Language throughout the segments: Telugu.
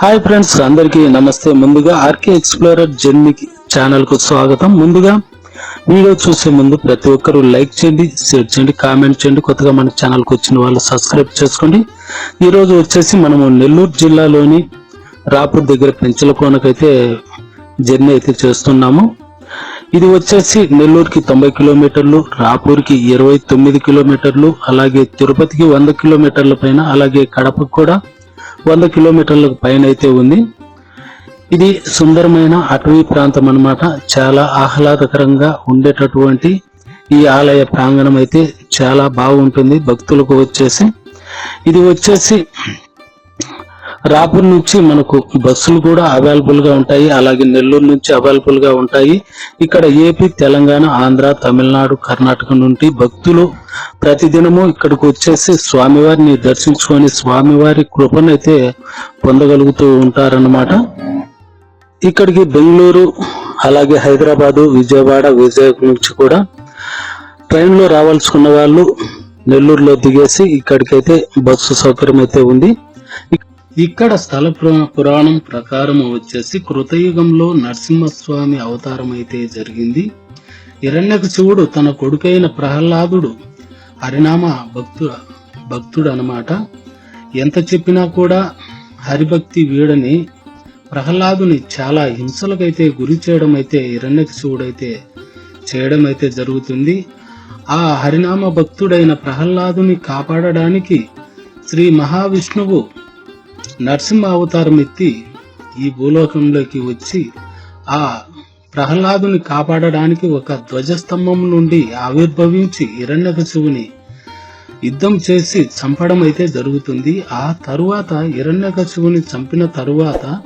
హాయ్ ఫ్రెండ్స్ అందరికీ నమస్తే. ముందుగా ఆర్కే ఎక్స్ప్లోరర్ జర్నీ ఛానల్కు స్వాగతం. ముందుగా వీడియో చూసే ముందు ప్రతి ఒక్కరూ లైక్ చేయండి షేర్ చేయండి కామెంట్ చేయండి. కొత్తగా మన ఛానల్కి వచ్చిన వాళ్ళు సబ్స్క్రైబ్ చేసుకోండి. ఈరోజు వచ్చేసి మనము నెల్లూరు జిల్లాలోని రాపూర్ దగ్గర పెంచలకోనకైతే జర్నీ అయితే చేస్తున్నాము. ఇది వచ్చేసి నెల్లూరుకి తొంభై కిలోమీటర్లు రాపూర్కి ఇరవై తొమ్మిది కిలోమీటర్లు అలాగే తిరుపతికి వంద కిలోమీటర్ల పైన అలాగే కడపకు కూడా వంద కిలోమీటర్లకు పైన అయితే ఉంది. ఇది సుందరమైన అటవీ ప్రాంతం అన్నమాట. చాలా ఆహ్లాదకరంగా ఉండేటటువంటి ఈ ఆలయ ప్రాంగణం అయితే చాలా బాగుంటుంది భక్తులకు వచ్చేసి. ఇది వచ్చేసి రాపూర్ నుంచి మనకు బస్సులు కూడా అవైలబుల్గా ఉంటాయి. అలాగే నెల్లూరు నుంచి అవైలబుల్గా ఉంటాయి. ఇక్కడ ఏపీ తెలంగాణ ఆంధ్ర తమిళనాడు కర్ణాటక నుండి భక్తులు ప్రతిదినము ఇక్కడికి వచ్చేసి స్వామివారిని దర్శించుకొని స్వామివారి కృపనైతే పొందగలుగుతూ ఉంటారన్నమాట. ఇక్కడికి బెంగళూరు అలాగే హైదరాబాదు విజయవాడ విజయ నుంచి కూడా ట్రైన్లో రావాల్సుకున్న వాళ్ళు నెల్లూరులో దిగేసి ఇక్కడికైతే బస్సు సౌకర్యం అయితే ఉంది. ఇక్కడ స్థల పురాణం ప్రకారం వచ్చేసి కృతయుగంలో నరసింహస్వామి అవతారం అయితే జరిగింది హిరణ్యకశివుడు తన కొడుకైన ప్రహ్లాదుడు హరినామ భక్తు భక్తుడు అనమాట ఎంత చెప్పినా కూడా హరిభక్తి వీడని ప్రహ్లాదుని చాలా హింసలకైతే గురి చేయడం అయితే హిరణ్యకశివుడైతే చేయడం అయితే జరుగుతుంది. ఆ హరినామ భక్తుడైన ప్రహ్లాదుని కాపాడడానికి శ్రీ మహావిష్ణువు నరసింహ అవతారం ఎత్తి ఈ భూలోకంలోకి వచ్చి ఆ ప్రహ్లాదుని కాపాడడానికి ఒక ధ్వజస్తంభం నుండి ఆవిర్భవించి హిరణ్యకశివుని యుద్ధం చేసి చంపడం అయితే జరుగుతుంది. ఆ తరువాత హిరణ్యకశివుని చంపిన తరువాత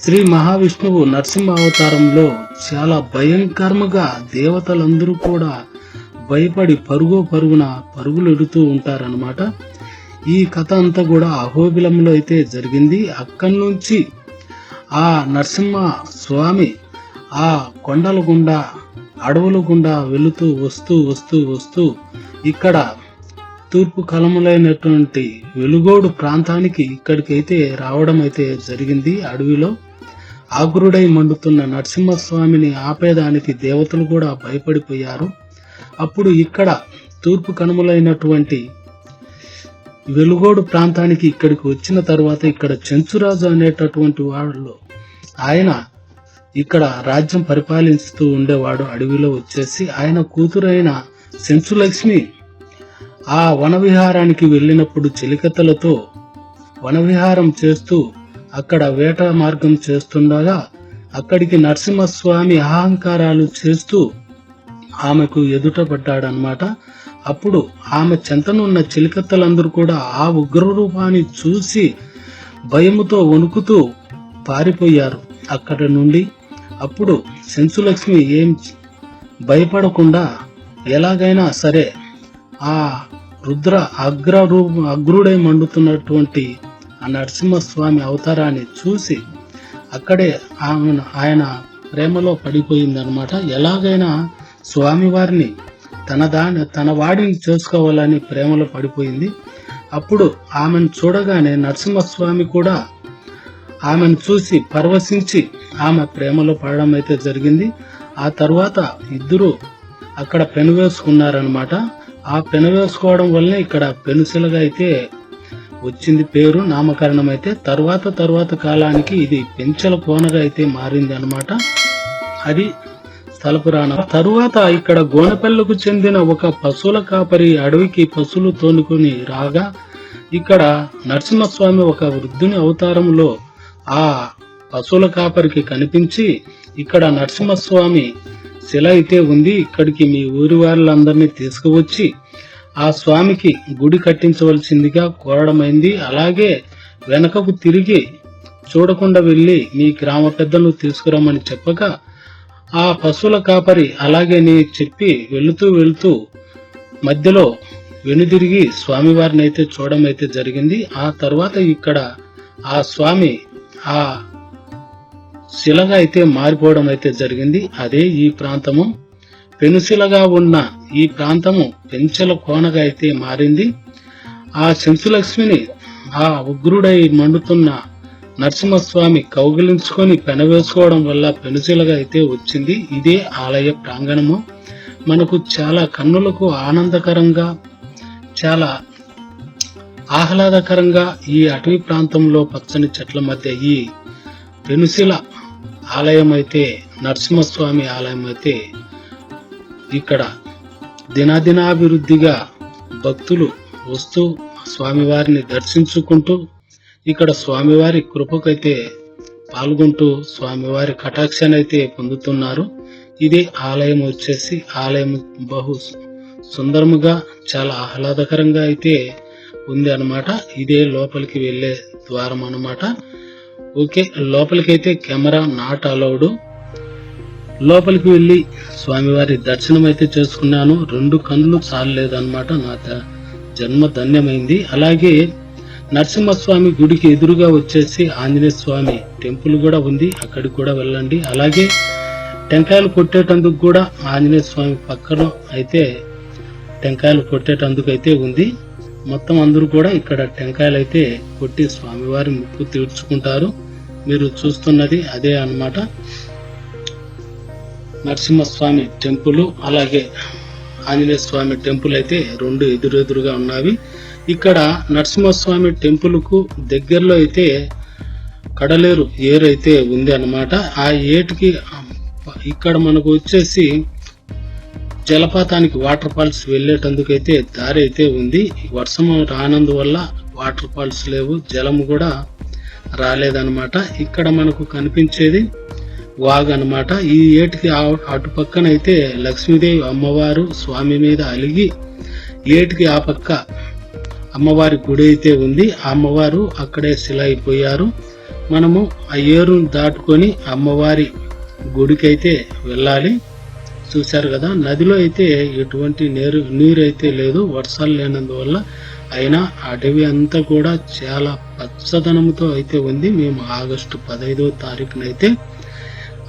శ్రీ మహావిష్ణువు నరసింహ అవతారంలో చాలా భయంకరముగా దేవతలందరూ కూడా భయపడి పరుగు పరుగున పరుగులు ఎడుతూ ఉంటారనమాట ఈ కథ అంతా కూడా అహోబిలంలో అయితే జరిగింది. అక్కడి నుంచి ఆ నరసింహ స్వామి ఆ కొండల గుండా అడవుల గుండా వెళుతూ వస్తూ వస్తూ వస్తూ ఇక్కడ తూర్పు కలములైనటువంటి వెలుగోడు ప్రాంతానికి ఇక్కడికైతే రావడం అయితే జరిగింది. అడవిలో ఆగ్రుడై మండుతున్న నరసింహస్వామిని ఆపేదానికి దేవతలు కూడా భయపడిపోయారు. అప్పుడు ఇక్కడ తూర్పు కనుమలైనటువంటి వెలుగోడు ప్రాంతానికి ఇక్కడికి వచ్చిన తర్వాత ఇక్కడ చెంచురాజు అనేటటువంటి వాళ్ళు ఆయన ఇక్కడ రాజ్యం పరిపాలిస్తూ ఉండేవాడు. అడవిలో వచ్చేసి ఆయన కూతురైన సెంచులక్ష్మి ఆ వనవిహారానికి వెళ్ళినప్పుడు చెలికత్తలతో వనవిహారం చేస్తూ అక్కడ వేట మార్గం చేస్తుండగా అక్కడికి నరసింహస్వామి అహంకారాలు చేస్తూ ఆమెకు ఎదుట పడ్డాడనమాట అప్పుడు ఆమె చెంతనున్న చిలికత్తలందరూ కూడా ఆ ఉగ్రరూపాన్ని చూసి భయముతో వణుకుతూ పారిపోయారు అక్కడ నుండి. అప్పుడు సెంచులక్ష్మి ఏం భయపడకుండా ఎలాగైనా సరే ఆ రుద్ర అగ్ర రూ అగ్రుడై మండుతున్నటువంటి ఆ నరసింహస్వామి అవతారాన్ని చూసి అక్కడే ఆమె ఆయన ప్రేమలో పడిపోయిందనమాట ఎలాగైనా స్వామివారిని తన దాని తన వాడిని చేసుకోవాలని ప్రేమలో పడిపోయింది. అప్పుడు ఆమెను చూడగానే నరసింహస్వామి కూడా ఆమెను చూసి పరవశించి ఆమె ప్రేమలో పడడం అయితే జరిగింది. ఆ తర్వాత ఇద్దరు అక్కడ పెను వేసుకున్నారనమాట ఆ పెను వేసుకోవడం వల్లనే ఇక్కడ పెనుసిలగా అయితే వచ్చింది పేరు నామకరణం అయితే. తర్వాత తర్వాత కాలానికి ఇది పెంచల కోనగా అయితే మారింది అనమాట అది స్థల తరువాత ఇక్కడ గోనెపల్లకు చెందిన ఒక పశువుల కాపరి అడవికి పశువులు తోనుకుని రాగా ఇక్కడ నరసింహస్వామి ఒక వృద్ధుని అవతారంలో ఆ పశువుల కాపరికి కనిపించి ఇక్కడ నరసింహస్వామి శిల అయితే ఉంది ఇక్కడికి మీ ఊరి వాళ్ళందరినీ తీసుకువచ్చి ఆ స్వామికి గుడి కట్టించవలసిందిగా కోరడమైంది. అలాగే వెనకకు తిరిగి చూడకుండా వెళ్ళి మీ గ్రామ పెద్దలను తీసుకురమ్మని చెప్పగా ఆ పశువుల కాపరి అలాగే నీ చెప్పి వెళుతూ వెళుతూ మధ్యలో వెనుదిరిగి స్వామివారిని అయితే చూడడం అయితే జరిగింది. ఆ తర్వాత ఇక్కడ ఆ స్వామి ఆ శిలగా అయితే మారిపోవడం అయితే జరిగింది. అదే ఈ ప్రాంతము. పెనుశిలగా ఉన్న ఈ ప్రాంతము పెంచల కోనగా అయితే మారింది. ఆ శంసులక్ష్మిని ఆ ఉగ్రుడై మండుతున్న నరసింహస్వామి కౌగిలించుకొని పెనవేసుకోవడం వల్ల పెనుచిలగా అయితే వచ్చింది. ఇదే ఆలయ ప్రాంగణము. మనకు చాలా కన్నులకు ఆనందకరంగా చాలా ఆహ్లాదకరంగా ఈ అటవీ ప్రాంతంలో పచ్చని చెట్ల మధ్య ఈ పెనుశిల ఆలయం అయితే నరసింహస్వామి ఆలయం అయితే ఇక్కడ దినాదినాభివృద్ధిగా భక్తులు వస్తూ స్వామివారిని దర్శించుకుంటూ ఇక్కడ స్వామివారి కృపకైతే పాల్గొంటూ స్వామివారి కటాక్షాన్ని అయితే పొందుతున్నారు. ఇది ఆలయం వచ్చేసి ఆలయం బహు సుందరముగా చాలా ఆహ్లాదకరంగా అయితే ఉంది అన్నమాట ఇదే లోపలికి వెళ్ళే ద్వారం అనమాట ఓకే లోపలికైతే కెమెరా నాట్ అలౌడ్. లోపలికి వెళ్ళి స్వామివారి దర్శనం అయితే చేసుకున్నాను. రెండు కన్నులు చాలలేదన్నమాట. నా జన్మ ధన్యమైంది. అలాగే నరసింహస్వామి గుడికి ఎదురుగా వచ్చేసి ఆంజనేయ స్వామి టెంపుల్ కూడా ఉంది. అక్కడికి కూడా వెళ్ళండి. అలాగే టెంకాయలు కొట్టేటందుకు కూడా ఆంజనేయ స్వామి పక్కన అయితే టెంకాయలు కొట్టేటందుకు అయితే ఉంది. మొత్తం అందరూ కూడా ఇక్కడ టెంకాయలు అయితే కొట్టి స్వామివారి ముప్పు తీర్చుకుంటారు. మీరు చూస్తున్నది అదే అన్నమాట. నరసింహస్వామి టెంపుల్ అలాగే ఆంజనేయ స్వామి టెంపుల్ అయితే రెండు ఎదురెదురుగా ఉన్నవి. ఇక్కడ నరసింహస్వామి టెంపుల్కు దగ్గరలో అయితే కడలేరు ఏరు అయితే ఉంది అన్నమాట. ఆ ఏటికి ఇక్కడ మనకు వచ్చేసి జలపాతానికి వాటర్ ఫాల్స్ వెళ్ళేటందుకు అయితే దారి అయితే ఉంది. వర్షం రానందువల్ల వాటర్ ఫాల్స్ లేవు జలము కూడా రాలేదన్నమాట. ఇక్కడ మనకు కనిపించేది వాగ్ అనమాట ఈ ఏటికి అటు పక్కన అయితే లక్ష్మీదేవి అమ్మవారు స్వామి మీద అలిగి ఏటికి ఆ పక్క అమ్మవారి గుడి అయితే ఉంది. ఆ అమ్మవారు అక్కడే శిల అయిపోయారు మనము ఆ ఏరును దాటుకొని అమ్మవారి గుడికి అయితే వెళ్ళాలి. చూశారు కదా నదిలో అయితే ఎటువంటి నీరు నీరు అయితే లేదు వర్షాలు లేనందువల్ల అయినా అడవి అంతా కూడా చాలా పచ్చదనంతో అయితే ఉంది. మేము ఆగస్టు పదహైదో తారీఖునైతే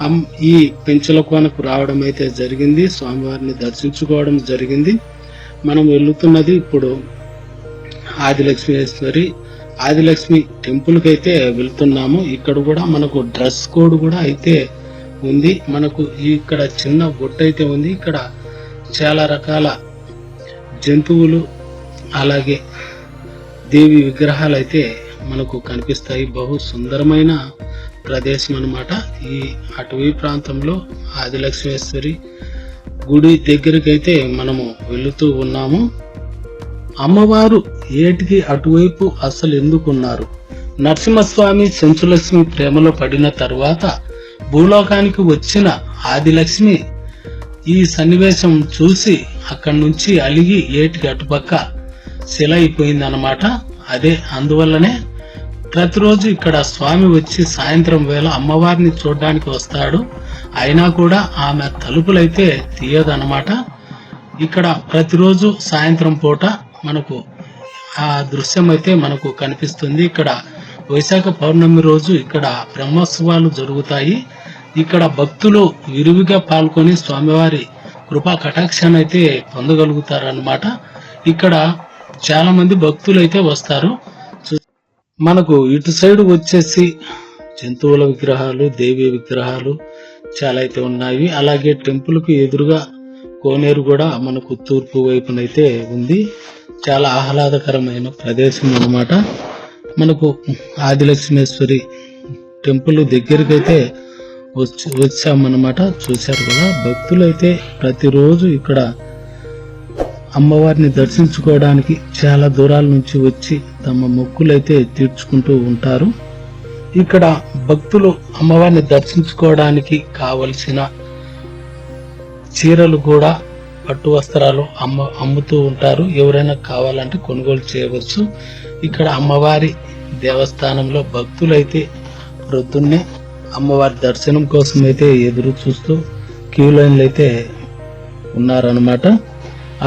అమ్- ఈ పెంచలకోనకు రావడం అయితే జరిగింది. స్వామివారిని దర్శించుకోవడం జరిగింది. మనం వెళ్తున్నది ఇప్పుడు ఆదిలక్ష్మేశ్వరి ఆదిలక్ష్మి టెంపుల్కి అయితే వెళ్తున్నాము. ఇక్కడ కూడా మనకు డ్రెస్ కోడ్ కూడా అయితే ఉంది. మనకు ఇక్కడ చిన్న బొట్టు అయితే ఉంది. ఇక్కడ చాలా రకాల జంతువులు అలాగే దేవి విగ్రహాలు అయితే మనకు కనిపిస్తాయి. బహు సుందరమైన ప్రదేశం అన్నమాట. ఈ అటవీ ప్రాంతంలో ఆదిలక్ష్మేశ్వరి గుడి దగ్గరికి అయితే మనము వెళుతూ ఉన్నాము. అమ్మవారు ఏటికి అటువైపు అసలు ఎందుకున్నారు? నరసింహస్వామి చంచులక్ష్మి ప్రేమలో పడిన తరువాత భూలోకానికి వచ్చిన ఆదిలక్ష్మి ఈ సన్నివేశం చూసి అక్కడి నుంచి అలిగి ఏటికి అటుపక్క శిల అయిపోయిందనమాట అదే అందువల్లనే ప్రతిరోజు ఇక్కడ స్వామి వచ్చి సాయంత్రం వేళ అమ్మవారిని చూడడానికి వస్తాడు. అయినా కూడా ఆమె తలుపులైతే తీయదనమాట ఇక్కడ ప్రతిరోజు సాయంత్రం పూట మనకు ఆ దృశ్యం అయితే మనకు కనిపిస్తుంది. ఇక్కడ వైశాఖ పౌర్ణమి రోజు ఇక్కడ బ్రహ్మోత్సవాలు జరుగుతాయి. ఇక్కడ భక్తులు విరివిగా పాల్గొని స్వామివారి కృపా కటాక్షాన్ని అయితే పొందగలుగుతారన్నమాట. ఇక్కడ చాలా మంది భక్తులు అయితే వస్తారు. చూ- మనకు ఇటు సైడ్ వచ్చేసి జంతువుల విగ్రహాలు దేవి విగ్రహాలు చాలా అయితే ఉన్నాయి. అలాగే టెంపుల్కు ఎదురుగా కోనేరు కూడా మనకు తూర్పు వైపునైతే ఉంది. చాలా ఆహ్లాదకరమైన ప్రదేశం అన్నమాట. మనకు ఆదిలక్ష్మేశ్వరి టెంపుల్ దగ్గరికి అయితే వచ్చి వచ్చామన్నమాట. చూశారు కదా? భక్తులు అయితే ప్రతిరోజు ఇక్కడ అమ్మవారిని దర్శించుకోవడానికి చాలా దూరాల నుంచి వచ్చి తమ మొక్కులైతే తీర్చుకుంటూ ఉంటారు. ఇక్కడ భక్తులు అమ్మవారిని దర్శించుకోవడానికి కావలసిన చీరలు కూడా పట్టు వస్త్రాలు అమ్మ అమ్ముతూ ఉంటారు. ఎవరైనా కావాలంటే కొనుగోలు చేయవచ్చు. ఇక్కడ అమ్మవారి దేవస్థానంలో భక్తులైతే ప్రొద్దున్నే అమ్మవారి దర్శనం కోసం అయితే ఎదురు చూస్తూ క్యూ లైన్లు అయితే ఉన్నారనమాట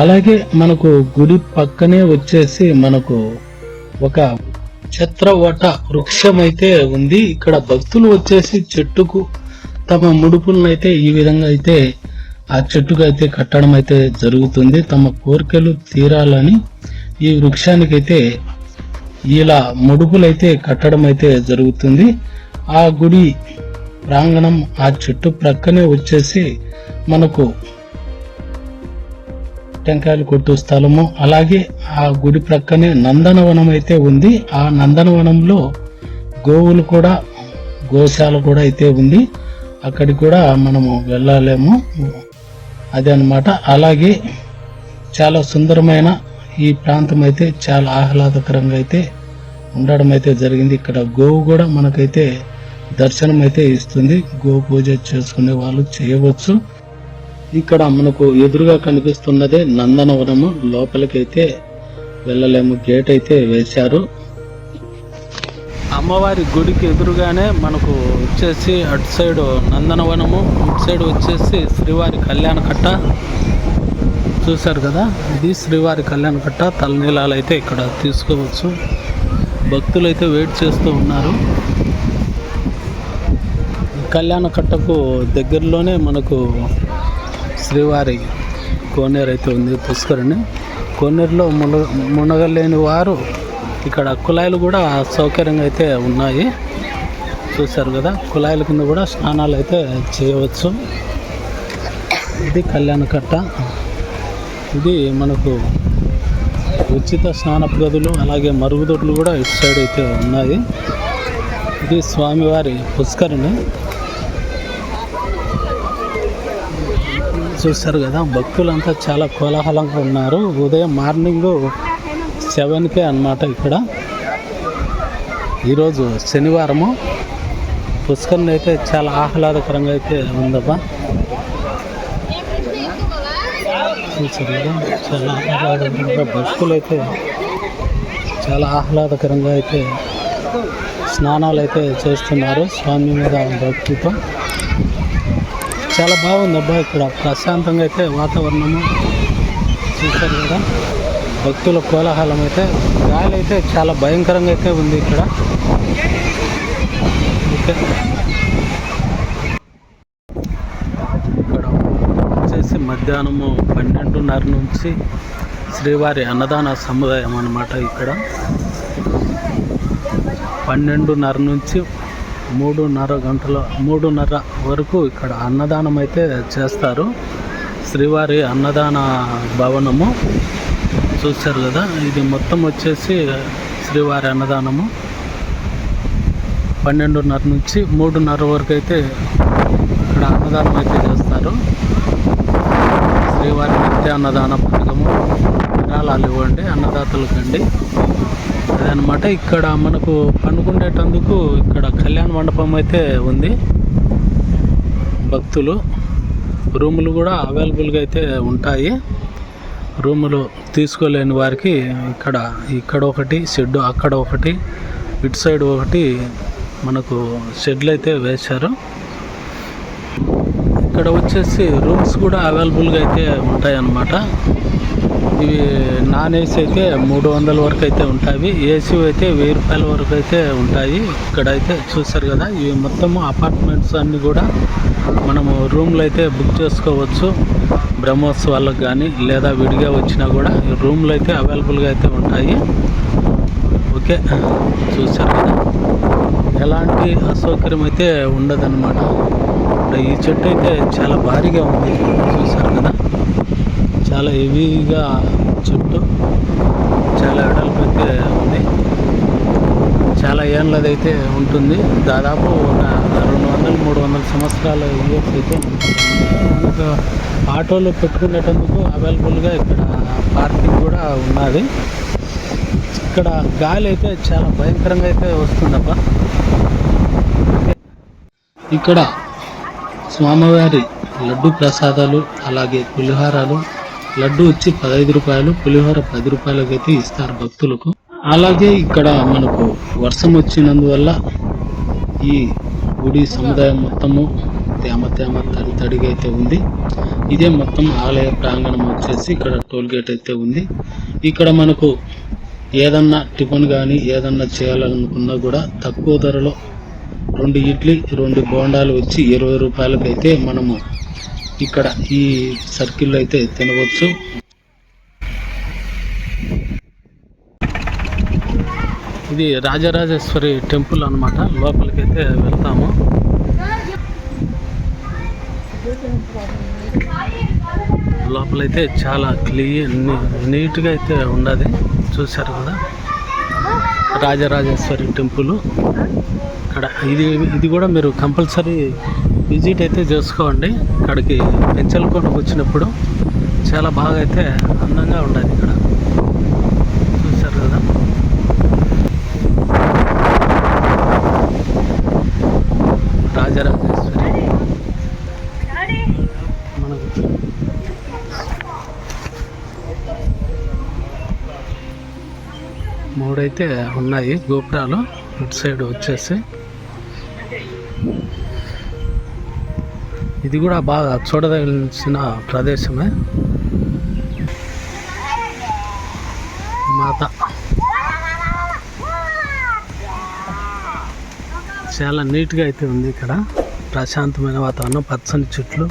అలాగే మనకు గుడి పక్కనే వచ్చేసి మనకు ఒక ఛత్రవట వృక్షం అయితే ఉంది. ఇక్కడ భక్తులు వచ్చేసి చెట్టుకు తమ ముడుపులను అయితే ఈ విధంగా అయితే ఆ చెట్టుకు అయితే కట్టడం అయితే జరుగుతుంది. తమ కోరికలు తీరాలని ఈ వృక్షానికైతే ఇలా ముడుపులైతే కట్టడం అయితే జరుగుతుంది. ఆ గుడి ప్రాంగణం ఆ చెట్టు ప్రక్కనే వచ్చేసి మనకు టెంకాయలు కొట్టు స్థలము. అలాగే ఆ గుడి ప్రక్కనే నందనవనం అయితే ఉంది. ఆ నందనవనంలో గోవులు కూడా గోశాల కూడా అయితే ఉంది. అక్కడికి కూడా మనము వెళ్ళలేము. అదే అన్నమాట అలాగే చాలా సుందరమైన ఈ ప్రాంతం అయితే చాలా ఆహ్లాదకరంగా అయితే ఉండడం అయితే జరిగింది. ఇక్కడ గోవు కూడా మనకైతే దర్శనం అయితే ఇస్తుంది. గో పూజ చేసుకునే వాళ్ళు చేయవచ్చు. ఇక్కడ మనకు ఎదురుగా కనిపిస్తున్నదే నందనవనము. లోపలికైతే వెళ్ళలేము. గేట్ అయితే వేశారు. అమ్మవారి గుడికి ఎదురుగానే మనకు వచ్చేసి అటు సైడ్ నందనవనము ఇటు సైడ్ వచ్చేసి శ్రీవారి కళ్యాణ కట్ట. చూశారు కదా? ఇది శ్రీవారి కళ్యాణ కట్ట. తలనీలాలు అయితే ఇక్కడ తీసుకోవచ్చు. భక్తులు అయితే వెయిట్ చేస్తూ ఉన్నారు. కళ్యాణ కట్టకు దగ్గరలోనే మనకు శ్రీవారి కోనేరు అయితే ఉంది. పుష్కరిణి కోనేరులో మునగ మునగలేని వారు ఇక్కడ కుళాయిలు కూడా సౌకర్యంగా అయితే ఉన్నాయి. చూశారు కదా కుళాయిల కింద కూడా స్నానాలు అయితే చేయవచ్చు. ఇది కళ్యాణ కట్ట. ఇది మనకు ఉచిత స్నానపు గదులు అలాగే మరుగుదొడ్లు కూడా ఇటు సైడ్ అయితే ఉన్నాయి. ఇది స్వామివారి పుష్కరిణి. చూస్తారు కదా భక్తులంతా చాలా కోలాహలంగా ఉన్నారు. ఉదయం మార్నింగ్ సెవెన్కే అన్నమాట ఇక్కడ. ఈరోజు శనివారము. పుష్కరణ అయితే చాలా ఆహ్లాదకరంగా అయితే ఉందబ్బా. చాలా ఆహ్లాదకరంగా భక్తులు అయితే చాలా ఆహ్లాదకరంగా అయితే స్నానాలు అయితే చేస్తున్నారు స్వామి మీద భక్తితో. చాలా బాగుందబ్బా ఇక్కడ ప్రశాంతంగా అయితే వాతావరణము. చూశారు కదా? భక్తుల కోలాహలం అయితే గాలి అయితే చాలా భయంకరంగా అయితే ఉంది ఇక్కడ. ఇక్కడ వచ్చేసి మధ్యాహ్నము పన్నెండున్నర నుంచి శ్రీవారి అన్నదాన సముదాయం అన్నమాట ఇక్కడ. పన్నెండున్నర నుంచి మూడున్నర గంటల మూడున్నర వరకు ఇక్కడ అన్నదానం అయితే చేస్తారు. శ్రీవారి అన్నదాన భవనము చూశారు కదా ఇది మొత్తం వచ్చేసి శ్రీవారి అన్నదానము. పన్నెండున్నర నుంచి మూడున్నర వరకు అయితే ఇక్కడ అన్నదానం అయితే చేస్తారు. శ్రీవారి నిత్య అన్నదాన పథకము విరాళాలు ఇవ్వండి అన్నదాతలకండి అదనమాట ఇక్కడ మనకు పండుకుండేటందుకు ఇక్కడ కళ్యాణ మండపం అయితే ఉంది. భక్తులు రూములు కూడా అవైలబుల్గా అయితే ఉంటాయి. రూములు తీసుకోలేని వారికి ఇక్కడ ఇక్కడ ఒకటి షెడ్ అక్కడ ఒకటి ఇటు సైడ్ ఒకటి మనకు షెడ్లు అయితే వేశారు. ఇక్కడ వచ్చేసి రూమ్స్ కూడా అవైలబుల్గా అయితే ఉంటాయి అన్నమాట ఇవి నాన్ ఏసీ అయితే మూడు వందల వరకు అయితే ఉంటాయి. ఏసీ అయితే వెయ్యి రూపాయల వరకు అయితే ఉంటాయి. ఇక్కడ అయితే చూసారు కదా ఇవి మొత్తము అపార్ట్మెంట్స్ అన్నీ కూడా మనము రూమ్లు అయితే బుక్ చేసుకోవచ్చు బ్రహ్మోత్సవాలకు కానీ లేదా విడిగా వచ్చినా కూడా రూమ్లు అయితే అవైలబుల్గా అయితే ఉంటాయి. ఓకే చూసారు కదా? ఎలాంటి అసౌకర్యం అయితే ఉండదన్నమాట. ఈ చెట్టు అయితే చాలా భారీగా ఉంది చూసారు కదా? చాలా హెవీగా చెట్టు చాలా వెడల్పు చాలా ఏళ్ళది చాలా ఉంటుంది. దాదాపు ఒక రెండు వందలు మూడు వందల సంవత్సరాల ఇయర్స్ అయితే ఉంటుంది మనకు ఆటోలు పెట్టుకునేటందుకు అవైలబుల్గా ఇక్కడ పార్కింగ్ కూడా ఉన్నది. ఇక్కడ గాలి అయితే చాలా భయంకరంగా అయితే వస్తుందప్ప ఇక్కడ స్వామివారి లడ్డు ప్రసాదాలు అలాగే పులిహోరాలు లడ్డు వచ్చి పదహైదు రూపాయలు పులిహోర పది రూపాయలకి అయితే ఇస్తారు భక్తులకు. అలాగే ఇక్కడ మనకు వర్షం వచ్చినందువల్ల ఈ గుడి సముదాయం మొత్తము తేమ తేమ తడి తడిగా అయితే ఉంది. ఇదే మొత్తం ఆలయ ప్రాంగణం వచ్చేసి ఇక్కడ టోల్ గేట్ అయితే ఉంది. ఇక్కడ మనకు ఏదన్నా టిఫిన్ కానీ ఏదన్నా చేయాలనుకున్నా కూడా తక్కువ ధరలో రెండు ఇడ్లీ రెండు బోండాలు వచ్చి ఇరవై రూపాయలకైతే మనము ఇక్కడ ఈ సర్కిల్లో అయితే తినవచ్చు. ఇది రాజరాజేశ్వరి టెంపుల్ అన్నమాట. లోపలికైతే వెళ్తాము. లోపలైతే చాలా క్లీన్ నీట్గా అయితే ఉన్నది. చూశారు కదా? రాజరాజేశ్వరి టెంపుల్. ఇక్కడ ఇది ఇది కూడా మీరు కంపల్సరీ విజిట్ అయితే చేసుకోండి. ఇక్కడికి పెంచలకొండకు వచ్చినప్పుడు చాలా బాగా అయితే అందంగా ఉండదు ఇక్కడ చూశారు కదా రాజరాజేశ్వరి మనకు అయితే ఉన్నాయి. గోపురాలు ఇటు సైడ్ వచ్చేసి. ఇది కూడా బాగా చూడదగిన ప్రదేశమే. మాత. చాలా నీట్గా అయితే ఉంది ఇక్కడ. ప్రశాంతమైన వాతావరణం పచ్చని చెట్లు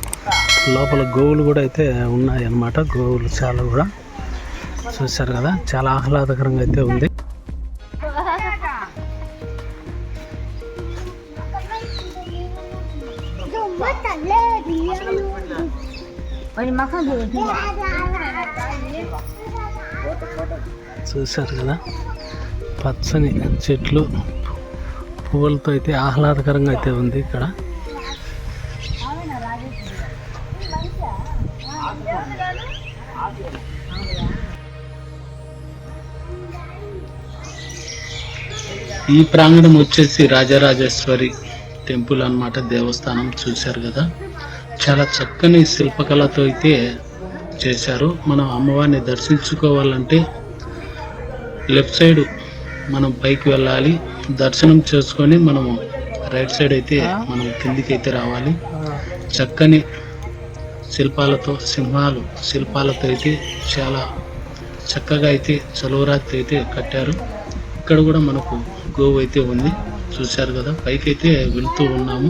లోపల గోవులు కూడా అయితే ఉన్నాయి అన్నమాట. గోవులు చాలా కూడా. చూశారు కదా? చాలా ఆహ్లాదకరంగా అయితే ఉంది. చూశారు కదా? పచ్చని చెట్లు పువ్వులతో అయితే ఆహ్లాదకరంగా అయితే ఉంది ఇక్కడ. ఈ ప్రాంగణం వచ్చేసి రాజరాజేశ్వరి టెంపుల్ అన్నమాట దేవస్థానం చూశారు కదా? చాలా చక్కని శిల్పకళతో అయితే చేశారు. మనం అమ్మవారిని దర్శించుకోవాలంటే లెఫ్ట్ సైడ్ మనం పైకి వెళ్ళాలి. దర్శనం చేసుకొని మనము రైట్ సైడ్ అయితే మనం కిందికి అయితే రావాలి చక్కని శిల్పాలతో సింహాలు శిల్పాలతో అయితే చాలా చక్కగా అయితే చలువరాత్రి అయితే కట్టారు. ఇక్కడ కూడా మనకు గోవు అయితే ఉంది. చూశారు కదా? పైకి అయితే వెళ్తూ ఉన్నాము.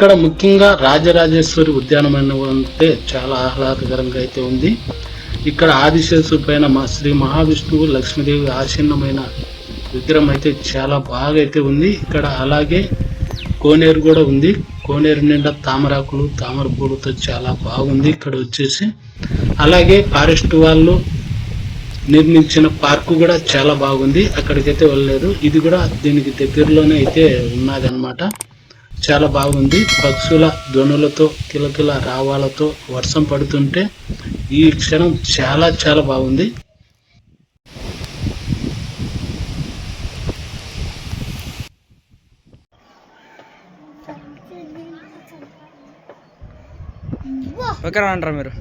ఇక్కడ ముఖ్యంగా రాజరాజేశ్వరి ఉద్యానవనం అంటే చాలా ఆహ్లాదకరంగా అయితే ఉంది. ఇక్కడ ఆదిశేషు పైన మా శ్రీ మహావిష్ణువు లక్ష్మీదేవి ఆసీనమైన విగ్రహం అయితే చాలా బాగా అయితే ఉంది. ఇక్కడ అలాగే కోనేరు కూడా ఉంది. కోనేరు నిండా తామరాకులు తామర పూలతో చాలా బాగుంది. ఇక్కడ వచ్చేసి అలాగే ఫారెస్ట్ వాళ్ళు నిర్మించిన పార్కు కూడా చాలా బాగుంది. అక్కడికైతే వెళ్ళలేదు. ఇది కూడా దీనికి దగ్గరలోనే అయితే ఉన్నది అనమాట చాలా బాగుంది. పక్షుల ధ్వనులతో కిలకిల రావాలతో వర్షం పడుతుంటే ఈ క్షణం చాలా చాలా బాగుంది. ఓకే అంటారా మీరు.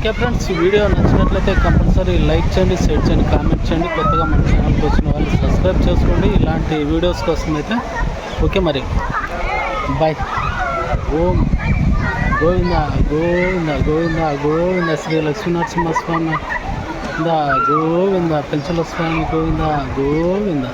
ఓకే ఫ్రెండ్స్ వీడియో నచ్చినట్లయితే కంపల్సరీ లైక్ చేయండి షేర్ చేయండి కామెంట్ చేయండి. కొత్తగా మన ఛానల్కి వచ్చిన వాళ్ళు సబ్స్క్రైబ్ చేసుకోండి. ఇలాంటి వీడియోస్ కోసం అయితే ఓకే మరి. బాయ్ ఓం గోవింద గోవింద గోవింద గోవింద శ్రీ లక్ష్మీనరసింహస్వామి గోవింద గోవింద పెంచల స్వామి గోవింద గోవింద.